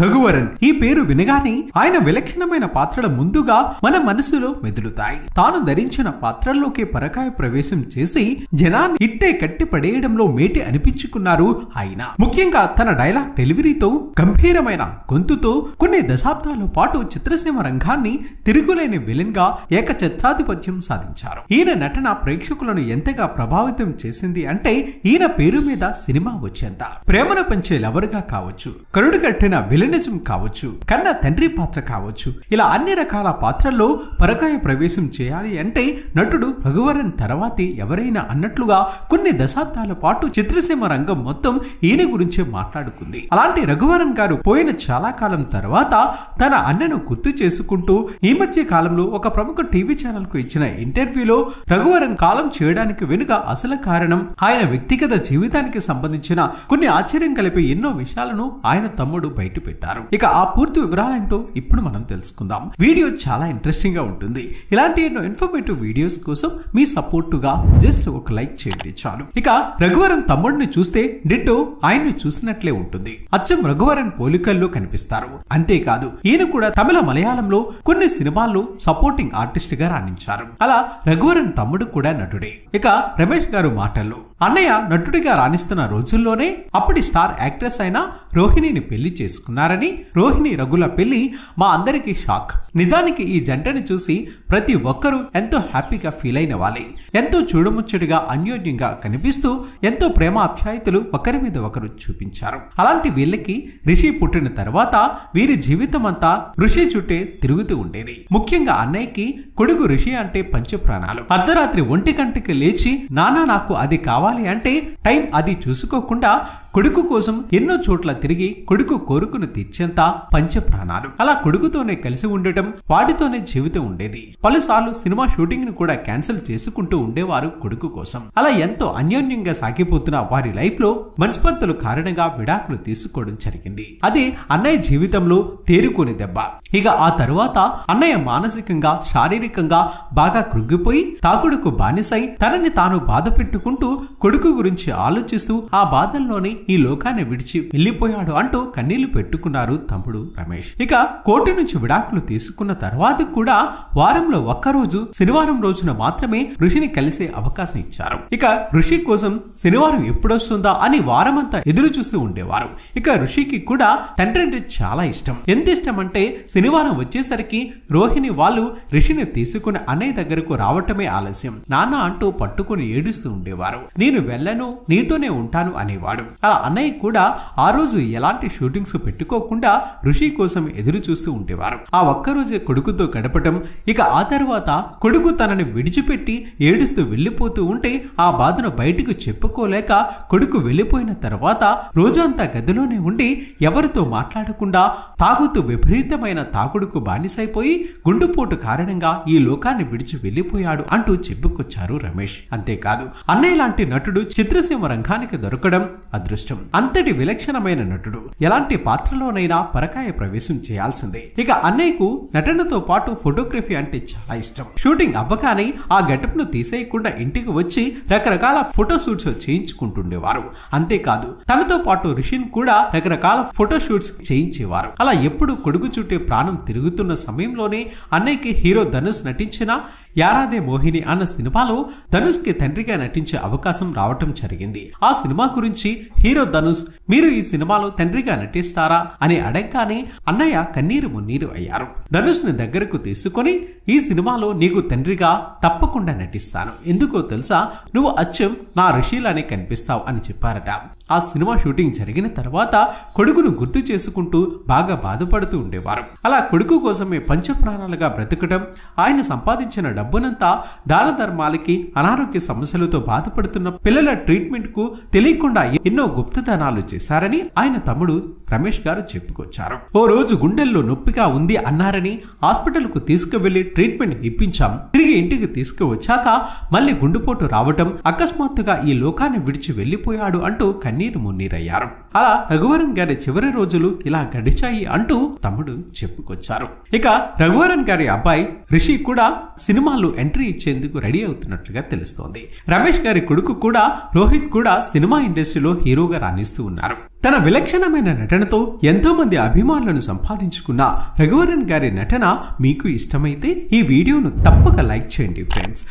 రఘువరన్ ఈ పేరు వినగానే ఆయన విలక్షణమైన పాత్రల ముందుగా మన మనసులో మెదులుతాయి. తాను ధరించిన పాత్రల్లోకి పరకాయ ప్రవేశం చేసి జనాన్ని ఇట్టే కట్టి పడేయడంలో మేటి అనిపించుకున్నారు ఆయన. ముఖ్యంగా తన డైలాగ్ డెలివరీతో గంభీరమైన గొంతుతో కొన్ని దశాబ్దాల పాటు చిత్రసీమ రంగాన్ని తిరుగులేని విలన్గా ఏకఛత్రాధిపత్యం సాధించారు. ఈయన నటన ప్రేక్షకులను ఎంతగా ప్రభావితం చేసింది అంటే ఈయన పేరు మీద సినిమా వచ్చేంత. ప్రేమను పెంచే లవర్గా కావచ్చు. కరుడు కట్టిన విలనిజం కావచ్చు కన్న తండ్రి పాత్ర కావచ్చు ఇలా అన్ని రకాల పాత్రల్లో పరకాయ ప్రవేశం చేయాలి అంటే నటుడు రఘువరన్ తర్వాతే ఎవరైనా అన్నట్లుగా కొన్ని దశాబ్దాల పాటు చిత్రసీమ రంగం మొత్తం ఈయన గురించే మాట్లాడుకుంది. అలాంటి రఘువరన్ గారు పోయిన చాలా కాలం తర్వాత తన అన్నను గుర్తు చేసుకుంటూ ఈ మధ్య కాలంలో ఒక ప్రముఖ టీవీ ఛానల్కు ఇచ్చిన ఇంటర్వ్యూలో రఘువరన్ కాలం చేయడానికి వెనుక అసలు కారణం ఆయన వ్యక్తిగత జీవితానికి సంబంధించిన కొన్ని ఆశ్చర్యం కలిపే ఎన్నో విషయాలను ఆయన తమ్ముడు బయట పెట్టారు. ఇక ఆ పూర్తి వివరాలేంటో ఇప్పుడు మనం తెలుసుకుందాం. వీడియో చాలా ఇంట్రెస్టింగ్గా ఉంటుంది. ఇలాంటి ఎన్నో ఇన్ఫర్మేటివ్ వీడియోస్ కోసం మీ సపోర్ట్గా జస్ట్ ఒక లైక్ చేయండి చాలు. ఇక రఘువరన్ తమ్ముడిని చూస్తే డిట్టో ఆయన్ని చూసినట్లే ఉంటుంది. అచ్చం రఘువరన్ పోలికల్లో కనిపిస్తారు. అంతేకాదు ఈయన కూడా తమిళ మలయాళంలో కొన్ని సినిమాల్లో సపోర్టింగ్ ఆర్టిస్ట్గా రాణించారు. అలా రఘువరన్ తమ్ముడు కూడా నటుడే. ఇక రమేష్ గారు మాటల్లో అన్నయ్య నటుడిగా రాణిస్తున్న రోజుల్లోనే అప్పటి స్టార్ యాక్ట్రెస్ అయిన రోహిణిని పెళ్ళి చేసుకున్నారు చేసుకున్నారని రోహిణి రఘుల పెళ్ళి మా అందరికీ షాక్. నిజానికి ఈ జంటని చూసి ప్రతి ఒక్కరూ ఎంతో హ్యాపీగా ఫీల్ అయిన వాళ్ళే. ఎంతో చూడముచ్చటిగా అన్యోన్యంగా కనిపిస్తూ ఎంతో ప్రేమ అప్యాయతలు ఒకరి మీద ఒకరు చూపించారు. అలాంటి వీళ్ళకి రిషి పుట్టిన తర్వాత వీరి జీవితం అంతా ఋషి చుట్టే తిరుగుతూ ఉండేది. ముఖ్యంగా అన్నయ్యకి కొడుకు ఋషి అంటే పంచప్రాణాలు. అర్ధరాత్రి ఒంటి గంటకి లేచి నానా నాకు అది కావాలి అంటే టైం అది చూసుకోకుండా కొడుకు కోసం ఎన్నో చోట్ల తిరిగి కొడుకు కోరుకును తీర్చేంత పంచ ప్రాణాలు అలా కొడుకుతోనే కలిసి ఉండటం వాటితోనే జీవితం ఉండేది. పలుసార్లు సినిమా షూటింగ్ను కూడా క్యాన్సిల్ చేసుకుంటూ ఉండేవారు కొడుకు కోసం. అలా ఎంతో అన్యోన్యంగా సాగిపోతున్న వారి లైఫ్లో మనస్పర్ధలు కారణంగా విడాకులు తీసుకోవడం జరిగింది. అది అన్నయ్య జీవితంలో తేరుకోని దెబ్బ. ఇక ఆ తరువాత అన్నయ్య మానసికంగా శారీరకంగా బాగా కృంగిపోయి తాకుడుకు బానిసై తనని తాను బాధ పెట్టుకుంటూ కొడుకు గురించి ఆలోచిస్తూ ఆ బాధల్లోనే ఈ లోకాన్ని విడిచి వెళ్ళిపోయాడు అంటూ కన్నీళ్ళు పెట్టుకున్నారు తమ్ముడు రమేష్. ఇక కోర్టు నుంచి విడాకులు తీసుకున్న తర్వాత కూడా వారంలో ఒక్కరోజు శనివారం రోజున మాత్రమే ఋషిని కలిసే అవకాశం ఇచ్చారు. ఇక ఋషి కోసం శనివారం ఎప్పుడొస్తుందా అని వారమంతా ఎదురు చూస్తూ ఉండేవారు. ఇక ఋషికి కూడా తండ్రి అంటే చాలా ఇష్టం. ఎంత ఇష్టం అంటే శనివారం వచ్చేసరికి రోహిణి వాళ్ళు ఋషిని తీసుకుని అన్నయ్య దగ్గరకు రావటమే ఆలస్యం. నాన్న అంటూ పట్టుకుని ఏడుస్తూ ఉండేవారు. నేను వెళ్ళను నీతోనే ఉంటాను అనేవాడు. అలా అన్నయ్య కూడా ఆ రోజు ఎలాంటి షూటింగ్స్ పెట్టుకోకుండా ఋషి కోసం ఎదురు చూస్తూ ఉండేవారు. ఆ ఒక్కరోజే కొడుకుతో గడపటం ఇక ఆ తర్వాత కొడుకు తనని విడిచిపెట్టి ఏడుస్తూ వెళ్ళిపోతూ ఉంటే ఆ బాధను బయటకు చెప్పుకోలేక కొడుకు వెళ్ళిపోయిన తర్వాత రోజంతా గదిలోనే ఉండి ఎవరితో మాట్లాడకుండా తాగుతూ విపరీతమైన తాగుడుకు బానిసైపోయి గుండుపోటు కారణంగా ఈ లోకాన్ని విడిచి వెళ్ళిపోయాడు అంటూ చెప్పుకొచ్చారు రమేష్. అంతేకాదు అన్నయ్య లాంటి నటుడు చిత్రసీమ రంగానికి దొరకడం అదృష్టం. అంతటి విలక్షణమైన నటుడు ఎలాంటి పాత్రలోనైనా పరకాయ ప్రవేశం చేయాల్సిందే. ఇక అన్నయ్యకు నటనతో పాటు ఫోటోగ్రఫీ అంటే చాలా ఇష్టం. షూటింగ్ అవ్వగానే ఆ గెటప్ను తీసేయకుండా ఇంటికి వచ్చి రకరకాల ఫోటో షూట్స్ చేయించుకుంటుండేవారు. అంతేకాదు తనతో పాటు రిషిన్ కూడా రకరకాల ఫోటో షూట్స్ చేయించేవారు. అలా ఎప్పుడు కొడుకు చుట్టే ప్రాణం తిరుగుతున్న సమయంలోనే అన్నయ్యకి హీరో ధనుష్ నటించిన యారాదే మోహిని అన్న సినిమాలో ధనుష్కి తండ్రిగా నటించే అవకాశం రావటం జరిగింది. ఆ సినిమా గురించి హీరో ధనుష్ మీరు ఈ సినిమాలో తండ్రిగా నటిస్తారా అని అడగగానే అన్నయ్య కన్నీరు మున్నీరు అయ్యారు. ధనుష్ని దగ్గరకు తీసుకొని ఈ సినిమాలో నీకు తండ్రిగా తప్పకుండా నటిస్తాను. ఎందుకో తెలుసా? నువ్వు అచ్చం నా ఋషిలానే కనిపిస్తావు అని చెప్పారట. ఆ సినిమా షూటింగ్ జరిగిన తర్వాత కొడుకును గుర్తు చేసుకుంటూ బాగా బాధపడుతూ ఉండేవారు. అలా కొడుకు కోసమే పంచప్రాణాలుగా బ్రతకడం ఆయన సంపాదించిన డబ్బునంతా దాన ధర్మాలకి అనారోగ్య సమస్యలతో బాధపడుతున్న పిల్లల ట్రీట్మెంట్కు తెలియకుండా ఎన్నో గుప్తదానాలు చేశారని ఆయన తమ్ముడు రమేష్ గారు చెప్పుకొచ్చారు. ఓ రోజు గుండెల్లో నొప్పిగా ఉంది అన్నారని హాస్పిటల్కు తీసుకువెళ్ళి ట్రీట్మెంట్ ఇప్పించాం. తిరిగి ఇంటికి తీసుకువచ్చాక మళ్ళీ గుండెపోటు రావటం అకస్మాత్తుగా ఈ లోకాన్ని విడిచి వెళ్ళిపోయాడు అంటూ కన్నీరు మున్నీరయ్యారు. అలా రఘువరన్ గారి చివరి రోజులు ఇలా గడిచాయి అంటూ తమ్ముడు చెప్పుకొచ్చారు. ఇక రఘువరన్ గారి అబ్బాయి రిషి కూడా సినిమా సినిమాలు ఎంట్రీ ఇచ్చేందుకు రెడీ అవుతున్నట్లుగా తెలుస్తోంది. రమేష్ గారి కొడుకు కూడా రోహిత్ కూడా సినిమా ఇండస్ట్రీలో హీరోగా రాణిస్తూ ఉన్నారు. తన విలక్షణమైన నటనతో ఎంతో మంది అభిమానులను సంపాదించుకున్న రఘువరన్ గారి నటన మీకు ఇష్టమైతే ఈ వీడియోను తప్పక లైక్ చేయండి ఫ్రెండ్స్.